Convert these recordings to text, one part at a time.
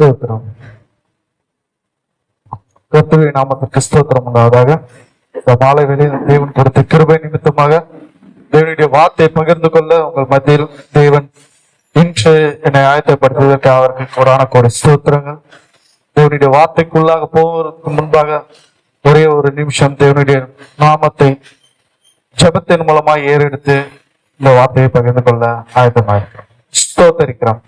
ஸ்தோத்திரம். கத்துவை நாமத்துக்கு ஸ்தோத்திரம் உண்டாவதாக. இந்த மாலை வேளையில் தேவன் கொடுத்த கிருபை நிமித்தமாக தேவனுடைய வார்த்தை பகிர்ந்து கொள்ள உங்கள் மத்தியில் தேவன் இன்று என்னை ஆயத்தப்படுத்துவதற்கு அவருக்கு கோடான கோடி ஸ்தோத்திரங்கள். தேவனுடைய வார்த்தைக்குள்ளாக போவதற்கு முன்பாக ஒரே ஒரு நிமிஷம் தேவனுடைய நாமத்தை ஜபத்தின் மூலமாக ஏறெடுத்து இந்த வார்த்தையை பகிர்ந்து கொள்ள ஆயத்தமாயிருக்கிறோம். ஸ்தோத்தரிக்கிறோம்.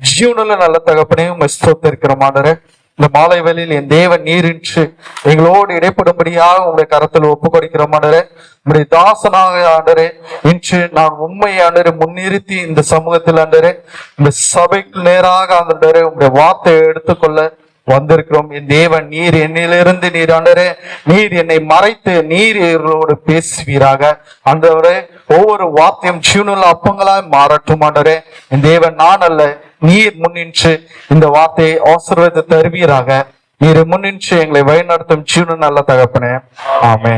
ஜீவனுள்ள நல்ல தகப்பனையும் உண்மை ஸ்தோத்தரிக்கிறோம் ஆண்டரே இந்த மாலை வேளையில் என் தேவன் நீரின்று எங்களோடு இடைப்படும்படியாக உங்களுடைய கரத்தில் ஒப்பு கொடுக்கிறோம் ஆண்டரே உங்களுடைய தாசனாக ஆண்டரே இன்று நான் உண்மை ஆண்டரை முன்னிறுத்தி இந்த சமூகத்தில் ஆண்டரே இந்த சபைக்கு நேராக ஆண்டரே உங்களுடைய வார்த்தையை எடுத்துக்கொள்ள வந்திருக்கிறோம். என் தேவன் நீர் என்னிலிருந்து நீர் ஆண்டரே நீர் என்னை மறைத்து நீரோடு பேசுவீராக. ஆண்டவரே ஒவ்வொரு வார்த்தையும் சீனுள்ள அப்பங்களாய் மாறட்டும் ஆண்டரே என் தேவன் நான் அல்ல நீர் முன்னின்று இந்த வார்த்தையை ஆசீர்வாதத்தை தருவீராக. நீர் முன்னின்று எங்களை வழிநடத்தும் சீனு நல்ல தகப்பனே. ஆமே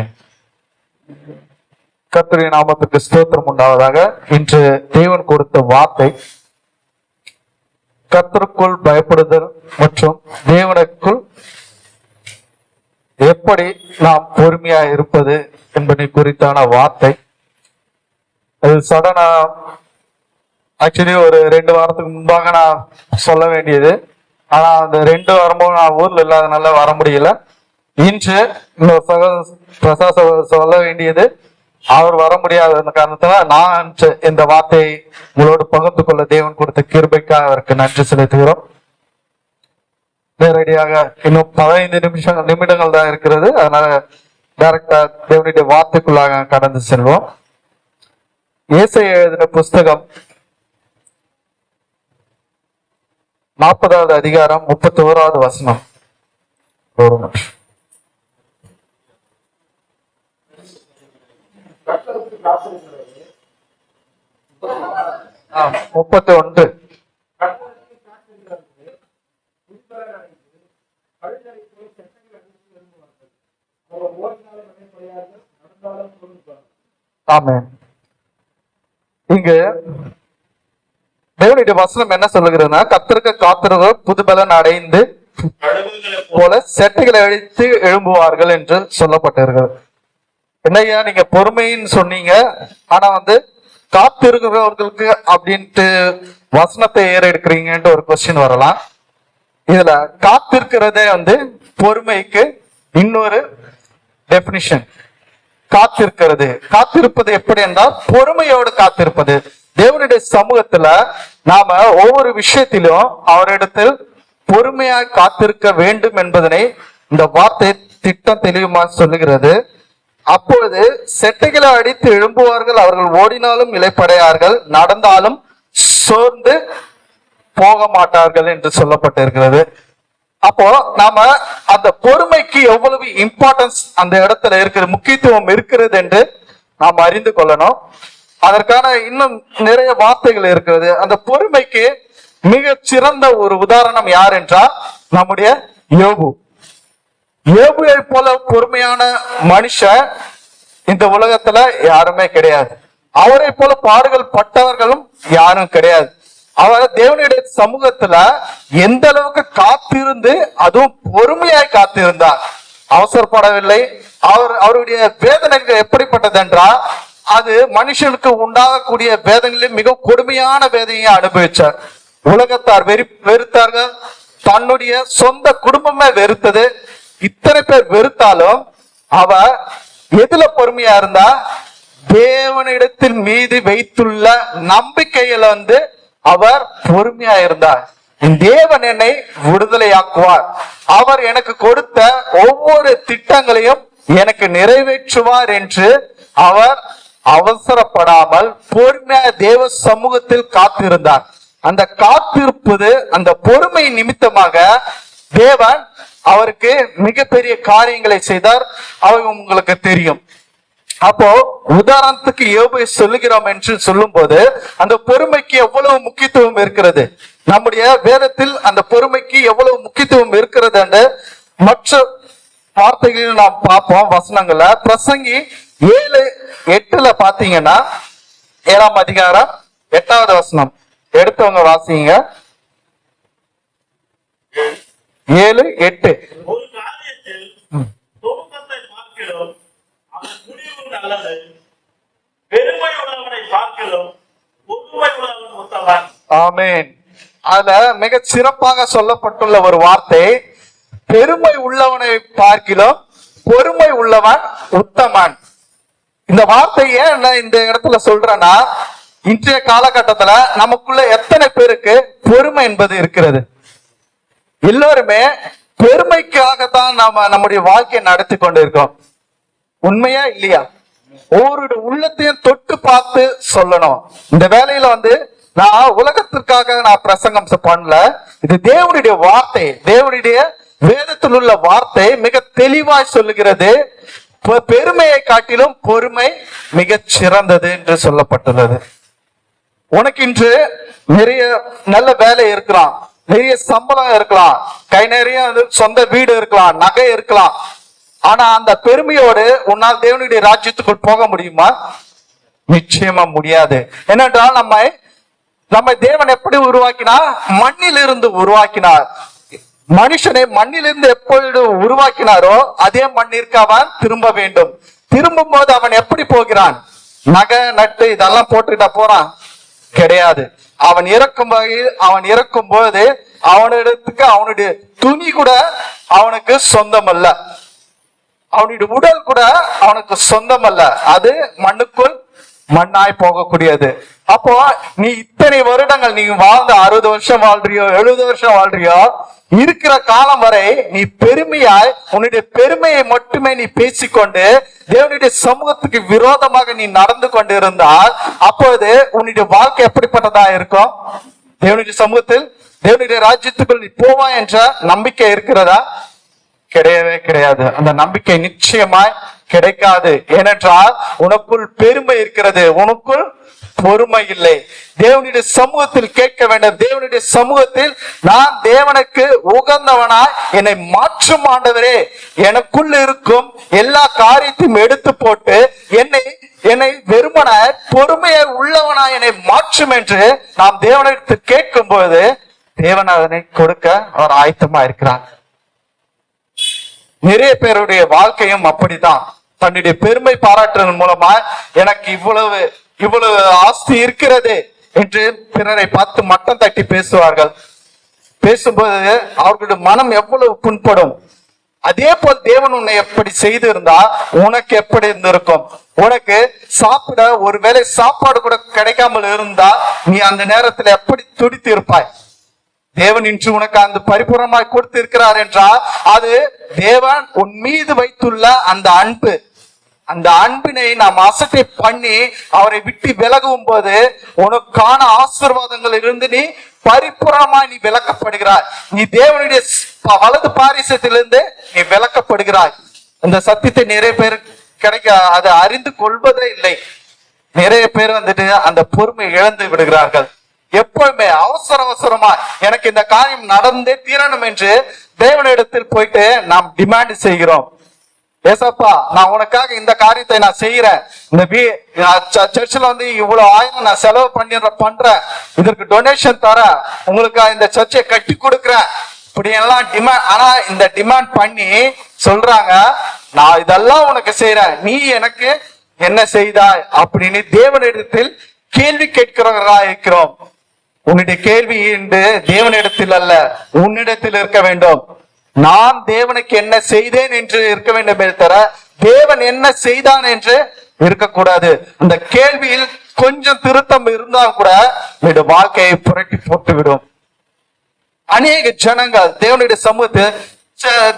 கத்திரி நாமத்துக்கு ஸ்தோத்திரம் உண்டாவதாக இன்று தேவன் கொடுத்த வார்த்தை கத்தருக்குள் பயப்படுதல் மற்றும் தேவனுக்குள் எப்படி நாம் பொறுமையா இருப்பது என்பதை குறித்தான வார்த்தை. அது சடனா ஆக்சுவலி ஒரு ரெண்டு வாரத்துக்கு முன்பாக நான் சொல்ல வேண்டியது. ஆனா அந்த ரெண்டு வாரமும் நான் ஊர்ல இல்லாதனால வர முடியல. இன்று இந்த சகோ பிரசாத் சகோதரர் சொல்ல வேண்டியது அவர் வர முடியாத காரணத்தினால நான் இந்த வார்த்தையை உங்களோடு பகிர்ந்து கொள்ள தேவன் கொடுத்த கிருபைக்காக அவருக்கு நன்றி செலுத்துகிறோம். நேரடியாக இன்னும் பதினைந்து நிமிஷம் நிமிடங்கள் தான் இருக்கிறது. அதனால டைரக்டா தேவனுடைய வார்த்தைக்குள்ளாக கடந்து செல்வோம். இயேசை எழுதின புஸ்தகம் நாற்பதாவது அதிகாரம் முப்பத்தி ஓராவது வசனம். ஒரு நிமிஷம். முப்பத்தி ஒன்று இங்கு தேவனுடைய வசனம் என்ன சொல்லுகிறதுனா கத்தருக்கு காத்திருவர் புதுபலன் அடைந்து போல செட்டைகளை அழித்து எழும்புவார்கள் என்று சொல்லப்பட்டிருக்கிறது. என்னய்யா நீங்க பொறுமைன்னு சொன்னீங்க. ஆனா வந்து காத்திருக்கிறவர்களுக்கு அப்படின்ட்டு வசனத்தை ஏற எடுக்கிறீங்கன்ட்டு ஒரு கொஸ்டின் வரலாம். இதுல காத்திருக்கிறதே வந்து பொறுமைக்கு இன்னொரு டெபினிஷன் காத்திருக்கிறது. காத்திருப்பது எப்படி என்றால் பொறுமையோடு காத்திருப்பது. தேவனுடைய சமூகத்துல நாம ஒவ்வொரு விஷயத்திலும் அவரிடத்தில் பொறுமையாக காத்திருக்க வேண்டும் என்பதனை இந்த வார்த்தை திட்டம் தெளிவுமா சொல்லுகிறது. அப்பொழுது செட்டைகளை அடித்து எழும்புவார்கள் அவர்கள் ஓடினாலும் இழைப்படையார்கள் நடந்தாலும் சோர்ந்து போக மாட்டார்கள் என்று சொல்லப்பட்டிருக்கிறது. அப்போ நாம அந்த பொறுமைக்கு எவ்வளவு இம்பார்ட்டன்ஸ் அந்த இடத்துல இருக்கிறது முக்கியத்துவம் இருக்கிறது என்று நாம் அறிந்து கொள்ளணும். அதற்கான இன்னும் நிறைய வார்த்தைகள் இருக்கிறது. அந்த பொறுமைக்கு மிக சிறந்த ஒரு உதாரணம் யார் என்றால் நம்முடைய யோபு. யோபுவை போல பொறுமையான மனுஷன் இந்த உலகத்துல யாருமே கிடையாது. அவரை போல பாடுகள் பட்டவர்களும் யாரும் கிடையாது. அவர் தேவனுடைய சமூகத்துல எந்த அளவுக்கு காத்திருந்து அதுவும் பொறுமையாய் காத்திருந்தார். அவசரப்படவில்லை. அவர் அவருடைய வேதனைகள் எப்படிப்பட்டது என்றால் அது மனுஷனுக்கு உண்டாகக்கூடிய வேதனைகளில் மிக கொடுமையான வேதனையை அனுபவிச்சார். உலகத்தார் வெறி வெறுத்தார்கள். தன்னுடைய சொந்த குடும்பமே வெறுத்தது. இத்தனை பேர் வெறுத்தாலும் அவர் எதுல பொறுமையா இருந்தா? தேவனிடத்தின் மீது வைத்துள்ள நம்பிக்கையில வந்து அவர் பொறுமையா இருந்தார். தேவன் என்னை விடுதலையாக்குவார். அவர் எனக்கு கொடுத்த ஒவ்வொரு திட்டங்களையும் எனக்கு நிறைவேற்றுவார் என்று அவர் அவசரப்படாமல் பொறுமையா தேவ சமூகத்தில் காத்திருந்தார். அந்த காத்திருப்பது அந்த பொறுமை நிமித்தமாக தேவன் அவருக்கு மிகப்பெரிய காரியங்களை செய்தார். அவை உங்களுக்கு தெரியும். அப்போ உதாரணத்துக்கு யோபை சொல்லுகிறோம் என்று சொல்லும் போது அந்த பொறுமைக்கு எவ்வளவு முக்கியத்துவம் இருக்கிறது? நம்முடைய வேதத்தில் அந்த பொறுமைக்கு எவ்வளவு முக்கியத்துவம் இருக்கிறது என்று மற்ற வார்த்தைகளில் நாம் பார்ப்போம் வசனங்கள்ல. பிரசங்கி ஏழு எட்டுல பாத்தீங்கன்னா ஏழாம் அதிகாரம் எட்டாவது வசனம். எடுத்தவங்க வாசிங்க. ஏழு எட்டு. ஒரு காரியத்தில் துவக்கத்தை பார்க்கிறோம் அதன் முடிவு நல்லது பெருமை உள்ளவனை பார்க்கிறோம் பொறுமை உள்ளவன் உத்தவன் ஆமென். அதுல மிக சிறப்பாக சொல்லப்பட்டுள்ள ஒரு வார்த்தை பெருமை உள்ளவனை பார்க்கிலும் பொறுமை உள்ளவன் உத்தமன். இந்த வார்த்தை ஏன் நான் இந்த இடத்துல சொல்றேன்னா இன்றைய காலகட்டத்துல நமக்குள்ள எத்தனை பேருக்கு பொறுமை என்பது இருக்கிறது? எல்லோருமே பெருமைக்காகத்தான் நாம நம்முடைய வாழ்க்கையை நடத்தி கொண்டு இருக்கோம் உண்மையா இல்லையா? ஒவ்வொரு உள்ளத்தையும் தொட்டு பார்த்து சொல்லணும். இந்த வேலையில வந்து நான் உலகத்திற்காக நான் பிரசங்கம் பண்ணல. இது தேவனுடைய வார்த்தை. தேவனுடைய வேதத்தில் உள்ள வார்த்தை மிக தெளிவாய் சொல்லுகிறது. பெருமையை காட்டிலும் பொறுமை மிக சிறந்தது என்று சொல்லப்பட்டுள்ளது. உனக்கு இன்று நிறைய நல்ல வேலை இருக்கிறான். நிறைய சம்பளம் இருக்கலாம். கை நிறைய சொந்த வீடு இருக்கலாம் நகை இருக்கலாம். ஆனா அந்த பெருமையோடு உன்னால் தேவனுடைய ராஜ்யத்துக்குள் போக முடியுமா? நிச்சயமா முடியாது. என்னென்றால் நம்ம நம்ம தேவன் எப்படி உருவாக்கினா மண்ணிலிருந்து உருவாக்கினார். மனுஷனை மண்ணிலிருந்து எப்பொழுது உருவாக்கினாரோ அதே மண்ணிற்கு அவன் திரும்ப வேண்டும். திரும்பும் போது அவன் எப்படி போகிறான்? நகை நட்டு இதெல்லாம் போட்டுக்கிட்டா போறான்? கிடையாது. அவன் இறக்கும் வகையில் அவன் இறக்கும் போது அவனிடத்துக்கு அவனுடைய துணி கூட அவனுக்கு சொந்தம் அல்ல அவனுடைய உடல் கூட அவனுக்கு சொந்தம் அல்ல அது மண்ணுக்குள் மண்ணாய் போகக்கூடியது. அப்போ நீ இத்தனை வருடங்கள் நீ வாழ்ந்த அறுபது வருஷம் வாழ்றியோ எழுபது வருஷம் வாழ்றியோ இருக்கிற காலம் வரை நீ பெருமையாய் உன்னுடைய பெருமையை மட்டுமே நீ பேசிக்கொண்டு தேவனுடைய சமூகத்துக்கு விரோதமாக நீ நடந்து கொண்டு இருந்தால் அப்போது உன்னுடைய வாழ்க்கை எப்படிப்பட்டதா இருக்கும்? தேவனுடைய சமூகத்தில் தேவனுடைய ராஜ்யத்துக்குள் நீ போவாய் என்ற நம்பிக்கை இருக்கிறதா? கிடையவே கிடையாது. அந்த நம்பிக்கை நிச்சயமாய் கிடைக்காது. ஏனென்றால் உனக்குள் பெருமை இருக்கிறது. உனக்குள் பொறுமை இல்லை. தேவனுடைய சமூகத்தில் கேட்க வேண்டும். தேவனுடைய சமூகத்தில் நான் தேவனுக்கு உகந்தவனாய் என்னை மாற்றும் ஆண்டவரே. எனக்குள் இருக்கும் எல்லா காரியத்தையும் எடுத்து போட்டு என்னை என்னை வெறுமன பொறுமையை உள்ளவனா என்னை மாற்றும் என்று நாம் தேவனிடத்து கேட்கும் போது தேவன் அதனை கொடுக்க அவர் ஆயத்தமா இருக்கிறார் நிறைய பேருடைய வாழ்க்கையும் அப்படித்தான். தன்னுடைய பெருமை பாராட்டுறதன் மூலமா எனக்கு இவ்வளவு இவ்வளவு ஆஸ்தி இருக்கிறது என்று பிறரை பார்த்து மட்டம் தட்டி பேசுவார்கள். பேசும்போது அவர்களுடைய மனம் எவ்வளவு புண்படும். அதே போல் தேவன் உன்னை எப்படி செய்து இருந்தா உனக்கு எப்படி இருந்திருக்கும். உனக்கு சாப்பிட ஒருவேளை சாப்பாடு கூட கிடைக்காமல் இருந்தா நீ அந்த நேரத்துல எப்படி துடித்து இருப்பாய்? தேவன் இன்று உனக்கு அந்த பரிபூர்ணமாய் கொடுத்து இருக்கிறார் என்றால் அது தேவன் உன் மீது வைத்துள்ள அந்த அன்பு. அந்த அன்பினை நாம் அசட்டை பண்ணி அவரை விட்டு விலகும் போது உனக்கான ஆசீர்வாதங்கள் இருந்து நீ பரிபூர்ணமாய் நீ விளக்கப்படுகிறாய். நீ தேவனுடைய வலது பாரிசத்திலிருந்து நீ விளக்கப்படுகிறாய். இந்த சத்தியத்தை நிறைய பேர் கிடைக்க அதை அறிந்து கொள்வதே இல்லை. நிறைய பேர் வந்துட்டு அந்த பொறுமை இழந்து விடுகிறார்கள். எப்பவுமே அவசர அவசரமா எனக்கு இந்த காரியம் நடந்தே தீரணும் என்று தேவனிடத்தில் போயிட்டு நாம் டிமாண்ட் செய்கிறோம். ஏசப்பா நான் உனக்காக இந்த காரியத்தை நான் செய்யறேன் இந்த பி சர்ச்சில் வந்து இவ்வளவு ஆயிரம் நான் செலவு பண்ணிடுற பண்றேன். இதற்கு டொனேஷன் தரேன். உங்களுக்கு இந்த சர்ச்சை கட்டி கொடுக்குறேன். இப்படி எல்லாம் டிமாண்ட் ஆனா இந்த டிமாண்ட் பண்ணி சொல்றாங்க நான் இதெல்லாம் உனக்கு செய்யறேன் நீ எனக்கு என்ன செய்தாய்? அப்படின்னு தேவனிடத்தில் கேள்வி கேட்கிறவர்களா இருக்கிறோம். உன்னுடைய கேள்வி என்று தேவனிடத்தில் அல்ல உன்னிடத்தில் இருக்க வேண்டும். நான் தேவனுக்கு என்ன செய்தேன் என்று இருக்க வேண்டுமே தவிர தேவன் என்ன செய்தான் என்று இருக்கக்கூடாது. அந்த கேள்வியில் கொஞ்சம் திருத்தம் இருந்தா கூட என்னுடைய வாழ்க்கையை புரட்டி போட்டு விடும் அநேக ஜனங்கள் தேவனுடைய சமூகத்தை ச-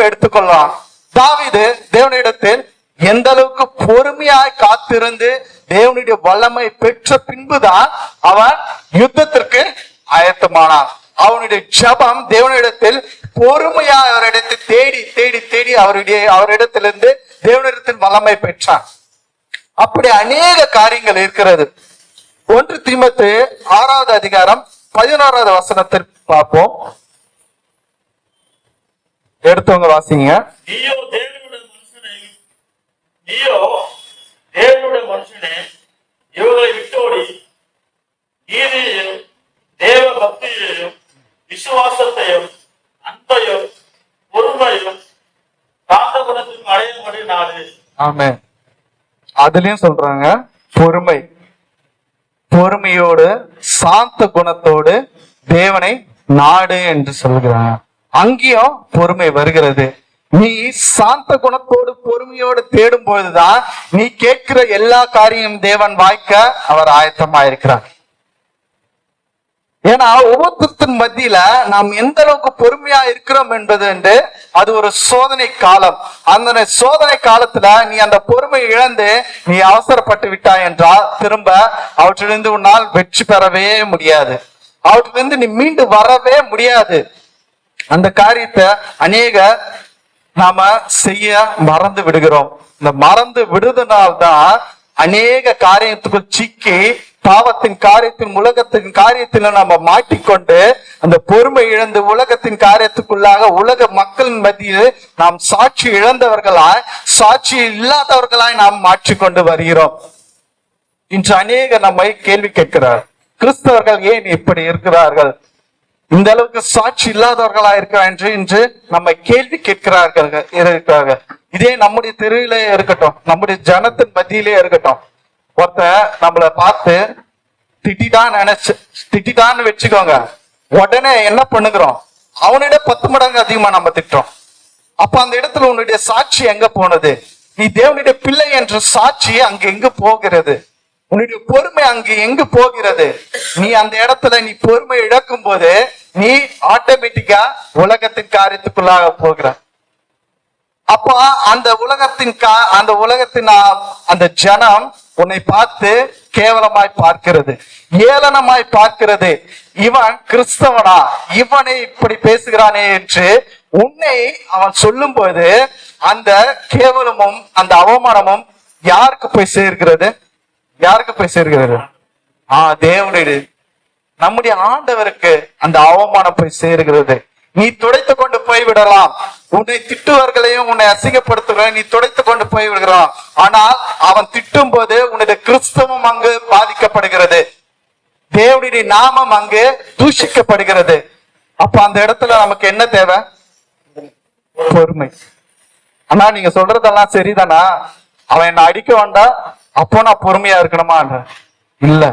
எடுத்துக்கொள்ளலாம். தாவிது தேவனிடத்தில் எந்த அளவுக்கு பொறுமையாய் காத்திருந்து தேவனுடைய வல்லமை பெற்ற பின்புதான் அவன் யுத்தத்திற்கு ஆயத்தமானான். அவனுடைய ஜபம் தேவனிடத்தில் பொறுமையா அவரிடத்தை தேடி தேடி தேடி அவருடைய அவரிடத்திலிருந்து தேவனிடத்தின் வல்லமை பெற்றான் அப்படி அநேக காரியங்கள் இருக்கிறது. ஒன்று திமுத்து ஆறாவது அதிகாரம் பதினோராவது வசனத்தில் பார்ப்போம். எடுத்தவங்க வாசிங்க. நீயோ நீயோ தேவனுடைய மனுஷனே இவர்களை விட்டோடி நீதியையும் தேவ பக்தியையும் விசுவாசத்தையும் அன்பையும் பொறுமையும் சாந்த அடையும்படி நாடு. ஆமே. அதுலயும் சொல்றாங்க பொறுமை. பொறுமையோடு சாந்த குணத்தோடு தேவனை நாடு என்று சொல்கிறாங்க. அங்கேயும் பொறுமை வருகிறது. நீ சாந்த குணத்தோடு பொறுமையோடு தேடும் பொழுதுதான் நீ கேட்கிற எல்லா காரியம் தேவன் வாய்க்க அவர் ஆயத்தமாயிருக்கிறார். ஏன்னா ஒவ்வொருத்தத்தின் மத்தியில நாம் எந்த அளவுக்கு பொறுமையா இருக்கிறோம் என்பது என்று அது ஒரு சோதனை காலம். அந்த சோதனை காலத்துல நீ அந்த பொறுமை இழந்து நீ அவசரப்பட்டு விட்டாய் என்றால் திரும்ப அவற்றிலிருந்து உன்னால் வெற்றி பெறவே முடியாது. அவற்றிலிருந்து நீ மீண்டு வரவே முடியாது. அந்த காரியத்தை அநேக நாம செய்ய மறந்து விடுகிறோம். இந்த மறந்து விடுதனால்தான் அநேக காரியத்துக்கு சிக்கி பாவத்தின் காரியத்தின் உலகத்தின் காரியத்தில நம்ம மாட்டிக்கொண்டு அந்த பொறுமை இழந்து உலகத்தின் காரியத்துக்குள்ளாக உலக மக்களின் மத்தியில் நாம் சாட்சி இழந்தவர்களாய் சாட்சி இல்லாதவர்களாய் நாம் மாற்றிக்கொண்டு வருகிறோம். இன்று அநேக நம்மை கேள்வி கேட்கிறார். கிறிஸ்தவர்கள் ஏன் இப்படி இருக்கிறார்கள்? இந்த அளவுக்கு சாட்சி இல்லாதவர்களா இருக்கிறார் என்று இன்று நம்ம கேள்வி கேட்கிறார்கள் இருக்கிறார்கள். இதே நம்முடைய தெருவிலே இருக்கட்டும் நம்முடைய ஜனத்தின் மத்தியிலே இருக்கட்டும். ஒருத்த நம்மள பார்த்து திட்டிட்டான்னு நினைச்சு திட்டிட்டான்னு வச்சுக்கோங்க. உடனே என்ன பண்ணுகிறோம்? அவனிட பத்து மடங்கு அதிகமா நம்ம திட்டுறோம். அப்ப அந்த இடத்துல உன்னுடைய சாட்சி எங்க போனது? நீ தேவனுடைய பிள்ளை என்ற சாட்சி அங்க எங்க போகிறது? உன்னுடைய பொறுமை அங்கு எங்கு போகிறது? நீ அந்த இடத்துல நீ பொறுமை இழக்கும் போது நீ ஆட்டோமேட்டிக்கா உலகத்தின் காரியத்துக்குள்ளாக போகிற அப்போ அந்த உலகத்தின் கா அந்த உலகத்தின் அந்த ஜனம் உன்னை பார்த்து கேவலமாய் பார்க்கிறது ஏளனமாய் பார்க்கிறது. இவன் கிறிஸ்தவனா? இவனை இப்படி பேசுகிறானே என்று உன்னை அவன் சொல்லும் போது அந்த கேவலமும் அந்த அவமானமும் யாருக்கு போய் சேர்கிறது? யாருக்கு போய் சேர்கிறது? ஆ தேவனுடைய நம்முடைய ஆண்டவருக்கு அந்த அவமானம் போய் சேருகிறது. நீ துடைத்து கொண்டு போய் விடலாம் உன்னை திட்டுவர்களையும் உன்னை அசிங்கப்படுத்துவர்களையும் நீ துடைத்து கொண்டு போய் விடுகிறான். ஆனால் அவன் திட்டும் போது உன்னுடைய கிறிஸ்தவம் அங்கு பாதிக்கப்படுகிறது. தேவனுடைய நாமம் அங்கு தூஷிக்கப்படுகிறது. அப்ப அந்த இடத்துல நமக்கு என்ன தேவை? பொறுமை. ஆனா நீங்க சொல்றதெல்லாம் சரிதானா? அவன் என்ன அடிக்க வேண்டாம் அப்போ நான் பொறுமையா இருக்கணுமா? இல்ல.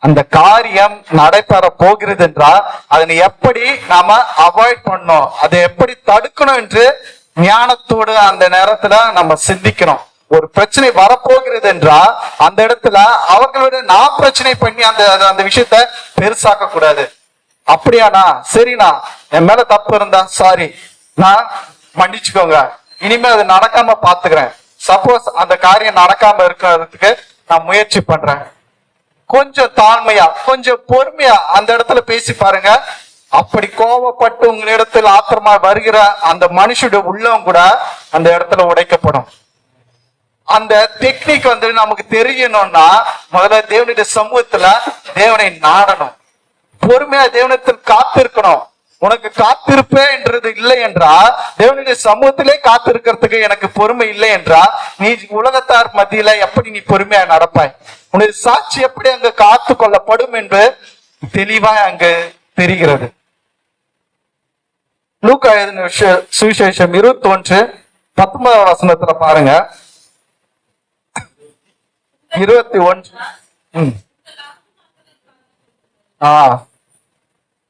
அந்த காரியம் நடைபெற போகிறது என்றால் அதனை எப்படி நாம அவாய்ட் பண்ணோம் அதை எப்படி தடுக்கணும் என்று ஞானத்தோடு அந்த நேரத்துல நம்ம சிந்திக்கணும். ஒரு பிரச்சனை வரப்போகிறது என்றால் அந்த இடத்துல அவர்களோட நான் பிரச்சனை பண்ணி அந்த அந்த- அந்த விஷயத்த பெருசாக்க கூடாது. அப்படியாண்ணா சரிண்ணா. என் மேல தப்பு இருந்தா சாரி நான் மன்னிச்சுக்கோங்க. இனிமே அது நடக்காம பாத்துக்கிறேன். சப்போஸ் அந்த காரியம் நடக்காம இருக்கிறதுக்கு நான் முயற்சி பண்றேன். கொஞ்சம் தாழ்மையா கொஞ்சம் பொறுமையா அந்த இடத்துல பேசி பாருங்க. அப்படி கோவப்பட்டு உங்களிடத்தில் ஆத்திரமா வருகிற அந்த மனுஷனுடைய உள்ளம் கூட அந்த இடத்துல உடைக்கப்படும். அந்த டெக்னிக் வந்து நமக்கு தெரியணும்னா முதல்ல தேவனுடைய சமூகத்துல தேவனை நாடணும். பொறுமையா தேவனத்தில் காத்திருக்கணும். உனக்கு காத்திருப்பே என்றது இல்லை என்றா தேவனுடைய சமூகத்திலே காத்திருக்கிறதுக்கு எனக்கு பொறுமை இல்லை என்றா நீ உலகத்தார் மத்தியில எப்படி நீ பொறுமையா நடப்பாய்? உன்னுடைய சாட்சி எப்படி அங்கு காத்து கொள்ளப்படும் என்று தெளிவாய் அங்கு தெரிகிறது. லூக்கா எழுதின சுவிசேஷம் இருபத்தி ஒன்று பத்தொன்பதாம் வசனத்துல பாருங்க. இருபத்தி ஒன்று. ஆ.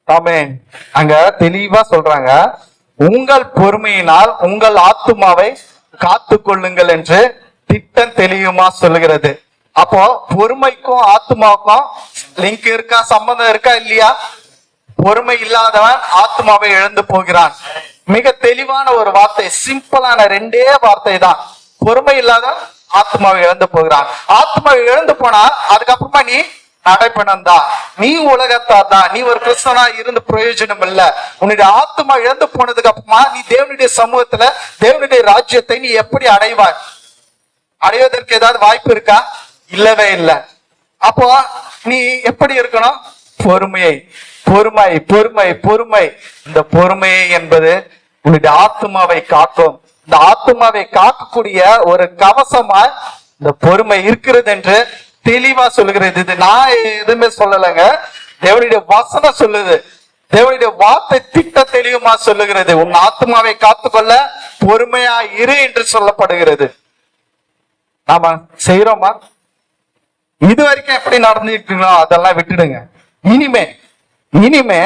ஆமென். அங்க தெளிவா சொல்றாங்க. உங்கள் பொறுமையினால் உங்கள் ஆத்துமாவை காத்து கொள்ளுங்கள் என்று திட்டம் தெளிவுமா சொல்லுகிறது. அப்போ பொறுமைக்கும் ஆத்துமாவுக்கும் லிங்க் இருக்கா? சம்பந்தம் இருக்கா? இல்லையா? பொறுமை இல்லாதவன் ஆத்மாவை இழந்து போகிறான். மிக தெளிவான ஒரு வார்த்தை சிம்பிளான ரெண்டே வார்த்தை தான். பொறுமை இல்லாத ஆத்மாவை இழந்து போகிறான். ஆத்மாவை இழந்து போனா அதுக்கப்புறமா நீ நடைப்பணம் தான். நீ உலகத்தார் தான். நீ ஒரு கிறிஸ்தனா இருந்து பிரயோஜனம் இல்ல. உன்னுடைய ஆத்மா இழந்து போனதுக்கு அப்புறமா நீ தேவனுடைய சமூகத்துல தேவனுடைய ராஜ்யத்தை நீ எப்படி அடைவாய்? அடைவதற்கு ஏதாவது வாய்ப்பு இருக்கா? இல்லவே இல்லை. அப்போ நீ எப்படி இருக்கணும்? பொறுமையை பொறுமை பொறுமை பொறுமை. இந்த பொறுமை என்பது உன்னுடைய ஆத்மாவை காக்கும். இந்த ஆத்மாவை காக்கக்கூடிய ஒரு கவசமா இந்த பொறுமை இருக்கிறது என்று தெளிவா சொல்லுகிறது. இது நான் எதுவுமே சொல்லலைங்க. தேவனுடைய வசனம் சொல்லுது. தேவனுடைய வார்த்தை திட்ட தெளிவுமா சொல்லுகிறது. உன் ஆத்மாவை காத்துக்கொள்ள பொறுமையா இரு என்று சொல்லப்படுகிறது. நாம செய்யறோமா இது வரைக்கும் எப்படி நடந்துட்டு அதெல்லாம் விட்டுடுங்க. இனிமே இனிமே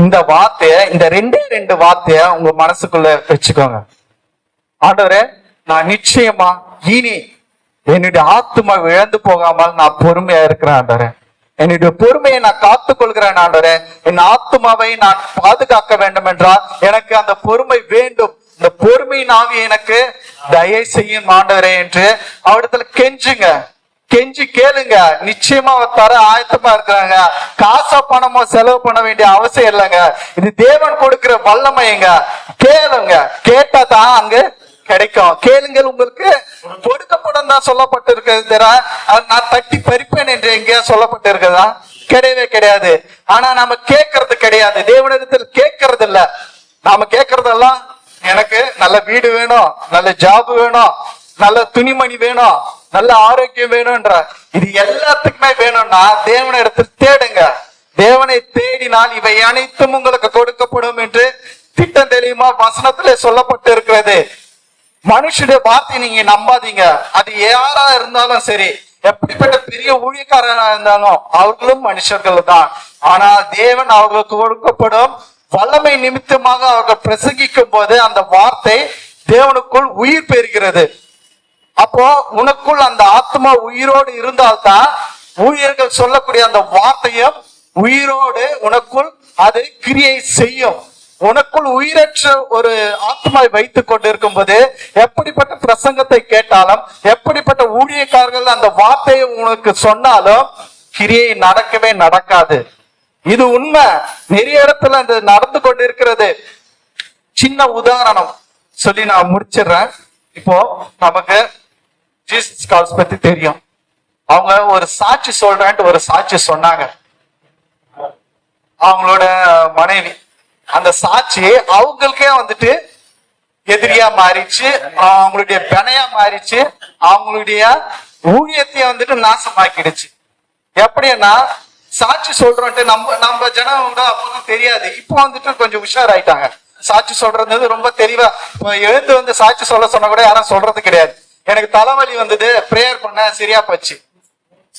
இந்த வார்த்தைய இந்த ரெண்டே ரெண்டு வார்த்தைய உங்க மனசுக்குள்ள வச்சுக்கோங்க. ஆண்டவரே நான் நிச்சயமா இனி என்னுடைய ஆத்மா இழந்து போகாமல் நான் பொறுமையா இருக்கிறேன் ஆண்டவரே. என்னுடைய பொறுமையை நான் காத்துக் கொள்கிறேன் ஆண்டவரே. என் ஆத்மாவை நான் பாதுகாக்க வேண்டும் என்றால் எனக்கு அந்த பொறுமை வேண்டும். இந்த பொறுமையின் ஆவி எனக்கு தயவு செய்யும் ஆண்டவரே என்று அவரிடத்துல கெஞ்சுங்க. கெஞ்சி கேளுங்க. நிச்சயமா அவர் தர ஆயத்தமா இருக்கிறாங்க. காசோ பணமோ செலவு பண்ண வேண்டிய அவசியம் இல்லைங்க. இது தேவன் கொடுக்கிற வல்லமைங்க. கேளுங்க. கேட்டா தான் அங்க கிடைக்கும். கேளுங்கள் உங்களுக்கு. கொடுக்கப்படும் தான் சொல்லப்பட்டிருக்கிறது தவிர, நான் தட்டி பறிப்பேன் என்று எங்கேயா சொல்லப்பட்டிருக்கிறதா? கிடையவே கிடையாது. ஆனா நாம கேட்கறது கிடையாது. தேவனிடத்தில் கேட்கறது இல்ல. நாம கேட்கறதெல்லாம் எனக்கு நல்ல வீடு வேணும் நல்ல ஜாப் வேணும் நல்ல துணிமணி வேணும். நல்ல ஆரோக்கியம் வேணும்ன்ற. இது எல்லாத்துக்குமே வேணும்னா தேவனை தேவனிடத்தில் தேடுங்க. தேவனை தேடினால் இவை அனைத்தும் உங்களுக்கு கொடுக்கப்படும் என்று திட்டம் தெளிவுமா வசனத்திலே சொல்லப்பட்டு இருக்கிறது மனுஷனுடைய வார்த்தை நீங்க நம்பாதீங்க. அது யாரா இருந்தாலும் சரி எப்படிப்பட்ட பெரிய ஊழியக்காரனா இருந்தாலும் அவர்களும் மனுஷர்கள் தான். ஆனால் தேவன் அவர்களுக்கு கொடுக்கப்படும் வல்லமை நிமித்தமாக அவர்கள் பிரசங்கிக்கும் போது அந்த வார்த்தை தேவனுக்குள் உயிர் பெறுகிறது. அப்போ உனக்குள் அந்த ஆத்மா உயிரோடு இருந்தால்தான் ஊழியர்கள் சொல்லக்கூடிய அந்த வார்த்தையும் உயிரோடு உனக்குள் அது கிரியை செய்யும். உனக்குள் உயிரற்ற ஒரு ஆத்மாவை வைத்துக் கொண்டிருக்கும் போது எப்படிப்பட்ட பிரசங்கத்தை கேட்டாலும் எப்படிப்பட்ட ஊழியக்காரர்கள் அந்த வார்த்தையை உனக்கு சொன்னாலும் கிரியை நடக்கவே நடக்காது. இது உண்மை. நிறைய இடத்துல அது நடந்து கொண்டிருக்கிறது. சின்ன உதாரணம் சொல்லி நான் முடிச்சிடுறேன். இப்போ நமக்கு ஜீசஸ் கால்ஸ் பத்தி தெரியும். அவங்க ஒரு சாட்சி சொல்றேன்ட்டு ஒரு சாட்சி சொன்னாங்க. அவங்களோட மனைவி. அந்த சாட்சி அவங்களுக்கே வந்துட்டு எதிரியா மாறிச்சு. அவங்களுடைய பெனையா மாறிச்சு. அவங்களுடைய ஊழியத்தையே வந்துட்டு நாசமாக்கிடுச்சு. எப்படின்னா சாட்சி சொல்றோன்ட்டு நம்ம நம்ம ஜனம் கூட அப்பதான் தெரியாது. இப்போ வந்துட்டு கொஞ்சம் உஷாராயிட்டாங்க. சாட்சி சொல்றது ரொம்ப தெளிவா எழுந்து வந்து சாட்சி சொல்ல சொன்னா கூட யாரும் சொல்றது கிடையாது. எனக்கு தலைவலி வந்தது ப்ரேயர் பண்ண சரியா போச்சு.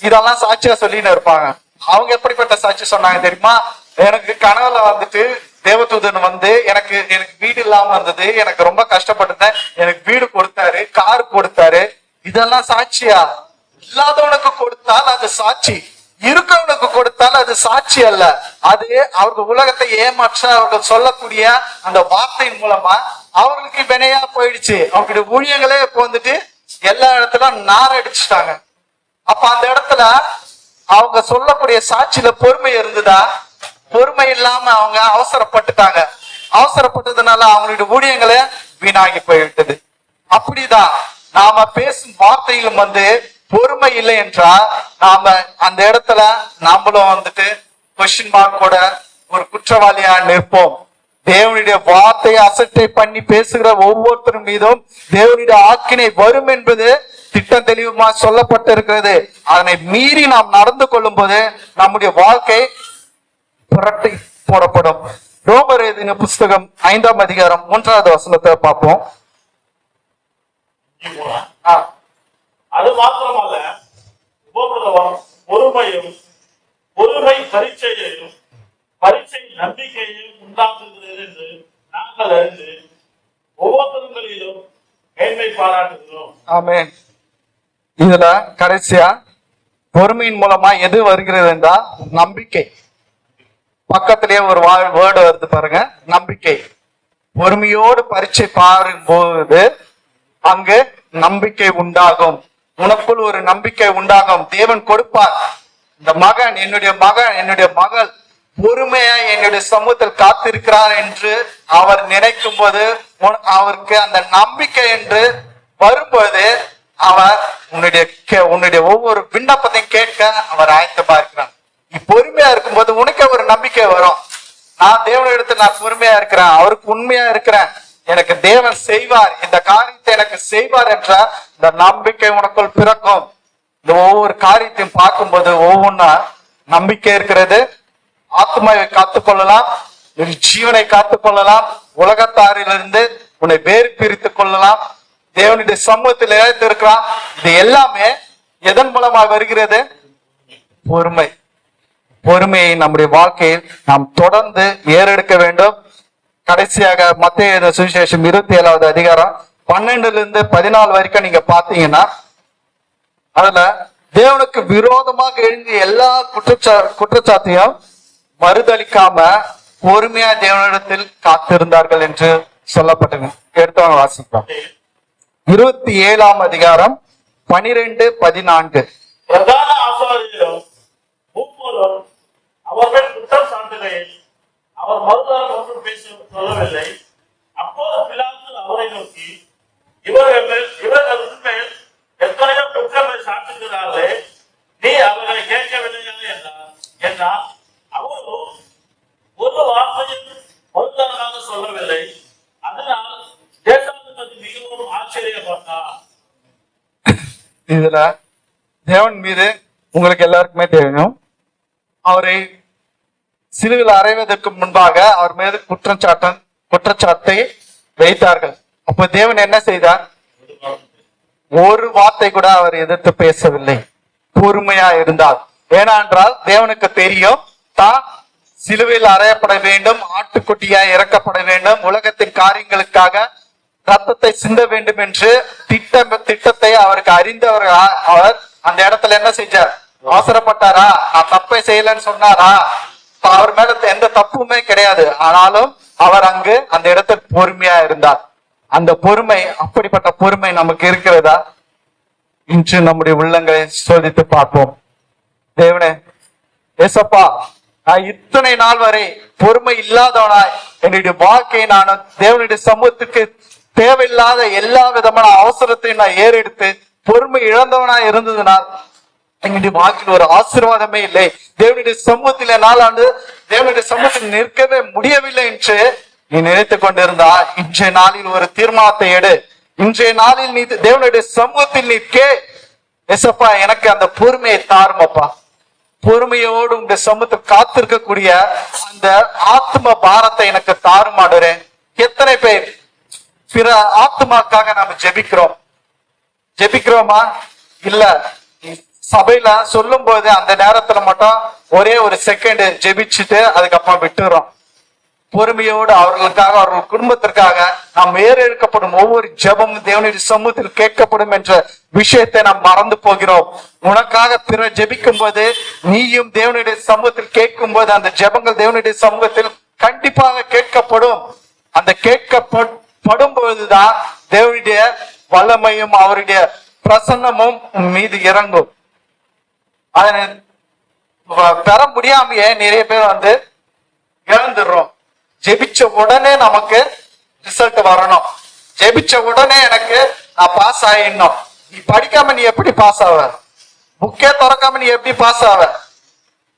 இதெல்லாம் சாட்சியா சொல்லின்னு இருப்பாங்க. அவங்க எப்படிப்பட்ட சாட்சி சொன்னாங்க தெரியுமா? எனக்கு கனவுல வந்துட்டு தேவதூதன் வந்து எனக்கு எனக்கு வீடு இல்லாம இருந்தது எனக்கு ரொம்ப கஷ்டப்பட்டிருந்தேன். எனக்கு வீடு கொடுத்தாரு கார் கொடுத்தாரு. இதெல்லாம் சாட்சியா? இல்லாதவனுக்கு கொடுத்தால் அது சாட்சி. இருக்கவனுக்கு கொடுத்தால் அது சாட்சி அல்ல. அது அவர்கள் உலகத்தை ஏமாற்ற அவர்கள் சொல்லக்கூடிய அந்த வார்த்தையின் மூலமா அவர்களுக்கு வினையா போயிடுச்சு. அவங்களுடைய ஊழியங்களே இப்போ வந்துட்டு எல்லா இடத்துல நார அடிச்சுட்டாங்க. அப்ப அந்த இடத்துல அவங்க சொல்லக்கூடிய சாட்சியில பொறுமை இருந்ததா? பொறுமை இல்லாம அவங்க அவசரப்பட்டுட்டாங்க. அவசரப்பட்டதுனால அவங்களுடைய ஊழியங்களை வீணாகி போய்விட்டது. அப்படிதான் நாம பேசும் வார்த்தையிலும் வந்து பொறுமை இல்லை என்றால் நாம அந்த இடத்துல நாமளும் வந்துட்டு கொஸ்டின் மார்க்கோட ஒரு குற்றவாளியா நிற்போம். தேவனுடைய வார்த்தையை அசட்டை பண்ணி பேசுகிற ஒவ்வொருத்தரும் மீதும் தேவனுடைய ஆக்கினை வரும் என்பது திட்டம் தெளிவுமா சொல்லப்பட்டிருக்கிறது. அதனை மீறி நாம் நடந்து கொள்ளும் போது நம்முடைய வாழ்க்கை புரட்டி போடப்படும். ரோமர் எழுதின புஸ்தகம் ஐந்தாம் அதிகாரம் மூன்றாவது வசனத்தை பார்ப்போம். அது மாத்திரமல்ல பொறுமையும் பொறுமை பரீட்சையையும் பரீட்சை நம்பிக்கையை உண்டாக்குகிறது என்று நாங்கள் அறிந்து ஒவ்வொருத்தருங்களிலும் மேன்மை பாராட்டுகிறோம். ஆமே இதுல கடைசியா பொறுமையின் மூலமா எது வருகிறது என்றால் நம்பிக்கை. பக்கத்திலேயே ஒரு வேர்டு வருது பாருங்க. நம்பிக்கை. பொறுமையோடு பரீட்சை பாரும்போது அங்கு நம்பிக்கை உண்டாகும். உனக்குள் ஒரு நம்பிக்கை உண்டாகும். தேவன் கொடுப்பார். இந்த மகன் என்னுடைய மகன் என்னுடைய மகள் பொறுமையா என்னுடைய சமூகத்தில் காத்திருக்கிறார் என்று அவர் நினைக்கும் போது அவருக்கு அந்த நம்பிக்கை என்று வரும்போது அவர் உன்னுடைய கே- உன்னுடைய ஒவ்வொரு விண்ணப்பத்தையும் கேட்க அவர் ஆயத்தமா இருக்கிறார் நீ பொறுமையா இருக்கும்போது உனக்கு ஒரு நம்பிக்கை வரும். நான் தேவனிடத்தில் நான் பொறுமையா இருக்கிறேன் அவருக்கு உண்மையா இருக்கிறேன். எனக்கு தேவன் செய்வார் இந்த காரியத்தை எனக்கு செய்வார் என்ற இந்த நம்பிக்கை உனக்குள் பிறக்கும். இந்த ஒவ்வொரு காரியத்தையும் பார்க்கும்போது ஒவ்வொன்றா நம்பிக்கை இருக்கிறது ஆத்மாவை காத்துக் கொள்ளலாம் உன் ஜீவனை காத்துக் கொள்ளலாம் உலகத்தாரிலிருந்து உன்னை வேறு பிரித்துக் கொள்ளலாம். தேவனுடைய சமூகத்தில் இருக்கிறான். இது எல்லாமே எதன் மூலமாக வருகிறது? பொறுமை. பொறுமையை நம்முடைய வாழ்க்கையில் நாம் தொடர்ந்து ஏறெடுக்க வேண்டும். கடைசியாக மத்திய சுவிசேஷம் இருபத்தி ஏழாவது அதிகாரம் பன்னெண்டுல இருந்து பதினாலு வரைக்கும் நீங்க பாத்தீங்கன்னா அதுல தேவனுக்கு விரோதமாக எழுந்திய எல்லா குற்றச்சா குற்றச்சாட்டையும் மறுதளிக்காம பொறுமையா தேவனிடத்தில் காத்திருந்தார்கள் என்று சொல்லப்பட்டது. எடுத்தவங்க வாசிக்கலாம். இருபத்தி ஏழாம் அதிகாரம் பனிரெண்டு பதினான்கு. பிரதான ஆசாரியரும் மூப்பரும் அவர்கள் குற்றம் சாட்டுகையில் அவர் மறுதரம் ஒன்றும் பேச சொல்லவில்லை அப்போது பிலாத்து அவரை நோக்கி இவர்கள் மேல் இவர்கள் உண்மையில் எத்தனையோ குற்றங்களை சாட்டுகிறார்களே நீ அவர்களை கேட்கவில்லையா? என்றார் என்றார் அவரோ ஒரு வார்த்தையும் மறுதரமாக சொல்லவில்லை. அதனால் தேசாதிபதி மிகவும் ஆச்சரியப்பட்டார். இதுல தேவன் மீது உங்களுக்கு எல்லாருக்குமே தெரியும். அவரை சிலுவில் அறைவதற்கு முன்பாக அவர் மீது குற்றச்சாட்டம் குற்றச்சாட்டை வைத்தார்கள். அப்ப தேவன் என்ன செய்தார்? ஒரு வார்த்தை கூட அவர் எதிர்த்து பேசவில்லை. பொறுமையா இருந்தார். ஏனென்றால் தேவனுக்கு தெரியும் தான் சிலுவையில் அறையப்பட வேண்டும் ஆட்டுக்குட்டியாய் இறக்கப்பட வேண்டும். உலகத்தின் காரியங்களுக்காக ரத்தத்தை சிந்த வேண்டும் என்று திட்டம் திட்டத்தை அவருக்கு அறிந்தவர் அவர் அந்த இடத்துல என்ன செஞ்சார்? அவசரப்பட்டாரா? நான் தப்பை செய்யலன்னு சொன்னாரா? அவர் மேல எந்த தப்புமே கிடையாது. ஆனாலும் அவர் அங்கு அந்த இடத்தில் பொறுமையா இருந்தார். அந்த பொறுமை அப்படிப்பட்ட பொறுமை நமக்கு இருக்கிறதா? இன்று நம்முடைய உள்ளங்களை சோதித்து பார்ப்போம். தேவனே ஏசப்பா நான் இத்தனை நாள் வரை பொறுமை இல்லாதவனாய் என்னுடைய வாழ்க்கையை நான் தேவனுடைய சமூகத்துக்கு தேவையில்லாத எல்லா விதமான அவசரத்தையும் நான் ஏறெடுத்து பொறுமை இழந்தவனாய் இருந்ததுனால் எங்களுடைய வாழ்க்கையில் ஒரு ஆசீர்வாதமே இல்லை. தேவனுடைய சமூகத்தில் நாளாண்டு தேவனுடைய சமூகத்தில் நிற்கவே முடியவில்லை என்று நீ நினைத்துக் கொண்டிருந்தா இன்றைய நாளில் ஒரு தீர்மானத்தை எடு. இன்றைய நாளில் நீ தேவனுடைய சமூகத்தில் நிற்கே. எசப்பா எனக்கு அந்த பொறுமையை தாருமப்பா. பொறுமையோடு உங்க சமூகத்தை காத்திருக்கக்கூடிய அந்த ஆத்ம பாரத்தை எனக்கு தாறுமாடுறேன் எத்தனை பேர் பிற ஆத்மாக்காக நாம ஜெபிக்கிறோம்? ஜெபிக்கிறோமா? இல்ல. சபையில சொல்லும் போது அந்த நேரத்துல மட்டும் ஒரே ஒரு செகண்ட் ஜெபிச்சுட்டு அதுக்கப்புறம் விட்டுறோம். பொறுமையோடு அவர்களுக்காக அவர்கள் குடும்பத்திற்காக நாம் ஏறெடுக்கப்படும் ஒவ்வொரு ஜெபமும் தேவனுடைய சமூகத்தில் கேட்கப்படும் என்ற விஷயத்தை நாம் மறந்து போகிறோம். உனக்காக பிறர் ஜெபிக்கும் போது நீயும் தேவனுடைய சமூகத்தில் கேட்கும் போது அந்த ஜெபங்கள் தேவனுடைய சமூகத்தில் கண்டிப்பாக கேட்கப்படும். அந்த கேட்கப்படும் பொழுதுதான் தேவனுடைய வல்லமையும் அவருடைய பிரசன்னமும் மீது இறங்கும். அதனை பெற முடியாமையே நிறைய பேர் வந்து இழந்துடுறோம் ஜெபிச்ச உடனே நமக்கு ரிசல்ட் வரணும். ஜெபிச்ச உடனே எனக்கு நான் பாஸ் ஆயிடணும். நீ படிக்காம நீ எப்படி பாஸ் ஆவ? புக்கே திறக்காம நீ எப்படி பாஸ் ஆவ?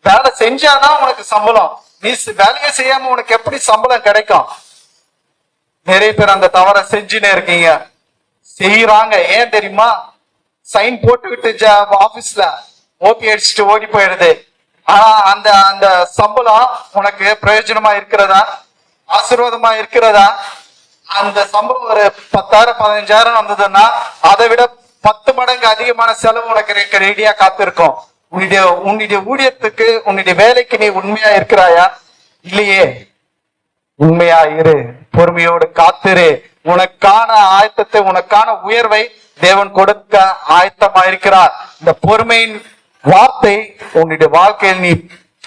வேலை செஞ்சாதான் உனக்கு சம்பளம். நீ வேலையை செய்யாம உனக்கு எப்படி சம்பளம் கிடைக்கும்? நிறைய பேர் அந்த தவறை செஞ்சுன்னு இருக்கீங்க. செய்யறாங்க ஏன் தெரியுமா? சைன் போட்டுக்கிட்டு ஆபீஸ்ல ஓபி அடிச்சுட்டு ஓடி போயிடுது. ஆனா அந்த அந்த சம்பளம் உனக்கு பிரயோஜனமா இருக்கிறதா? ஆசீர்வாதமா இருக்கிறதா? அந்த சம்பவம் ஒரு பத்தாயிரம் பதினஞ்சாயிரம் வந்ததுன்னா அதை விட பத்து மடங்கு அதிகமான செலவு உனக்கு ரெடியா காத்திருக்கும். உன்னுடைய உன்னுடைய ஊழியத்துக்கு உன்னுடைய வேலைக்கு நீ உண்மையா இருக்கிறாயா? இல்லையே. உண்மையா இரு. பொறுமையோடு காத்திரு. உனக்கான ஆயத்தத்தை உனக்கான உயர்வை தேவன் கொடுக்க ஆயத்தமா இருக்கிறார். இந்த பொறுமையின் வார்த்தை உன்னுடைய வாழ்க்கையில் நீ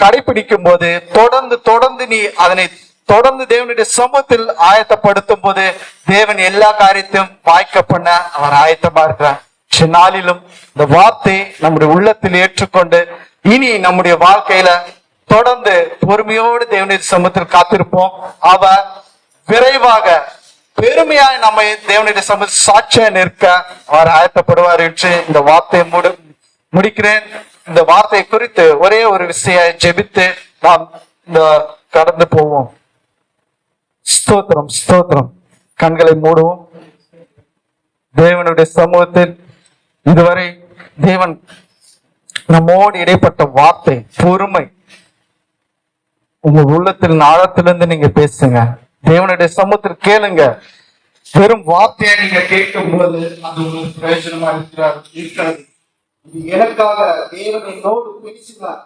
கடைபிடிக்கும் போது தொடர்ந்து தொடர்ந்து நீ அதனை தொடர்ந்து தேவனுடைய சமூகத்தில் ஆயத்தப்படுத்தும் போது தேவன் எல்லா காரியத்தையும் வாய்க்க பண்ண அவர் ஆயத்தமா இருக்கிறார் இந்த நாளிலும் இந்த வார்த்தை நம்முடைய உள்ளத்தில் ஏற்றுக்கொண்டு இனி நம்முடைய வாழ்க்கையில தொடர்ந்து பொறுமையோடு தேவனுடைய சமூகத்தில் காத்திருப்போம். அவர் விரைவாக பெருமையாய் நம்மை தேவனுடைய சமூகத்தில் சாட்சியா நிற்க அவர் ஆயத்தப்படுவார் என்று இந்த வார்த்தையை முடி முடிக்கிறேன். இந்த வார்த்தை குறித்து ஒரே ஒரு விஷய ஜெபித்து நாம் இந்த கடந்து போவோம். ஸ்தோத்திரம் ஸ்தோத்திரம். கண்களை மூடுவோம். தேவனுடைய சமூகத்தில் இதுவரை தேவன் நம்மோடு இடைப்பட்ட வார்த்தை பொறுமை உங்க உள்ளத்தில் ஆழத்திலிருந்து நீங்க பேசுங்க. தேவனுடைய சமூகத்தில் கேளுங்க. வெறும் வார்த்தையை நீங்க கேட்கும் போது அது உங்களுக்கு பிரயோஜனமா இருக்கிறார் இருக்காது இது எனக்காக தேவனை நோடு பேசினார்